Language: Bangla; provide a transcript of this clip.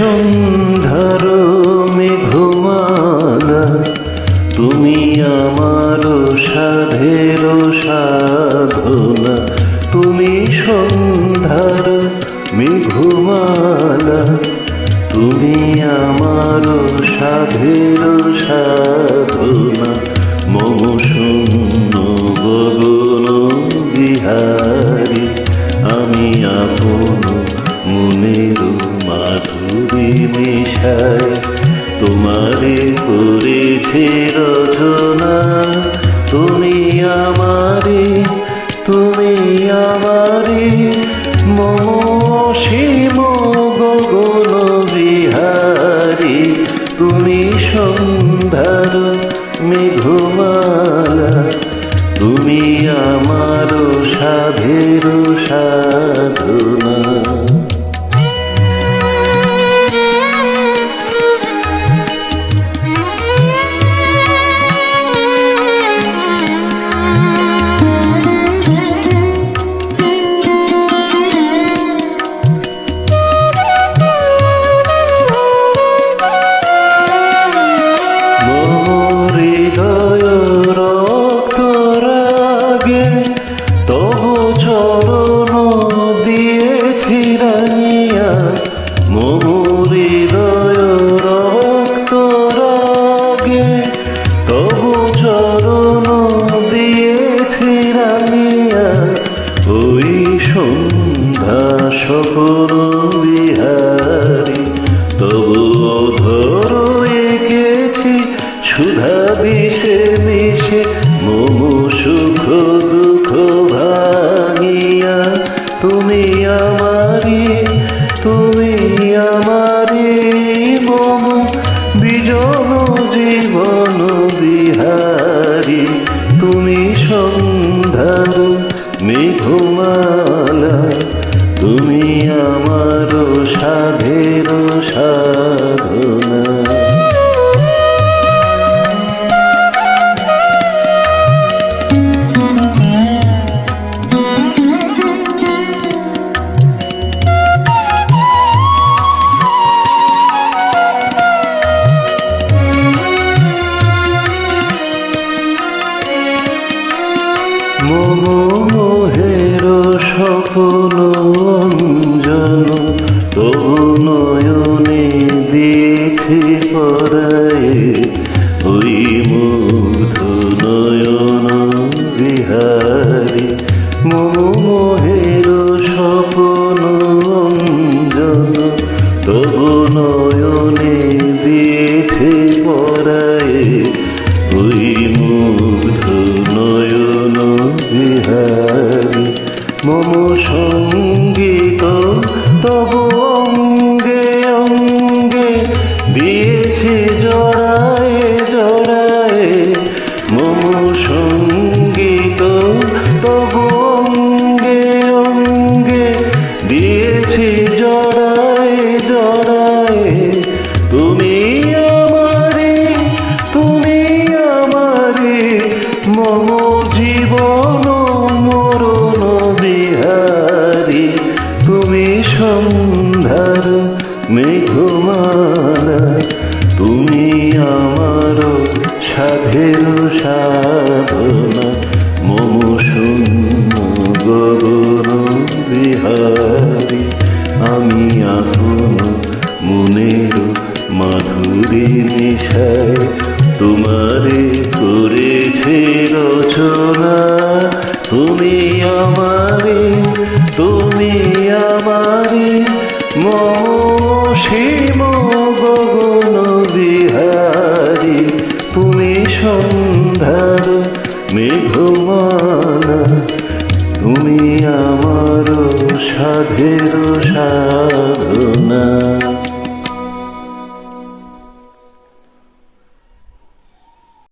সন্ধ্যার তোমারে করেছে রচনা। তুমি আমারে তুমি আমারে, মম অসীম গগন বিহারী। তুমি সন্ধ্যার মেঘমালা। তুমি আমার সাধের সাধনা তবু চরণ দিয়ে ফিরাইয়া মোর রক্ত রাগে তবু চরণ দিয়ে ফিরাইয়া ওই সন্ধ্যা সফর জীবন বিহারী তুমি সন্ধ্যার মেঘমালা তুমি আমার সাধের স্বপ্ন অঞ্জন তবু নয়নে দেখে পরায়, ওই মুগ্ধ নয়ন বিহারী মম মোহের স্বপ্ন অঞ্জন তবু নয়নে দেখে পরায় মম জীবন মরণ বিহারী, তুমি সন্ধ্যার মেঘমালা, তুমি আমার সাধের সাধনা, মম গগন বিহারী, আমি আপন মনের মাধুরী নিশায় তোমারে আমার সাধের সাধনা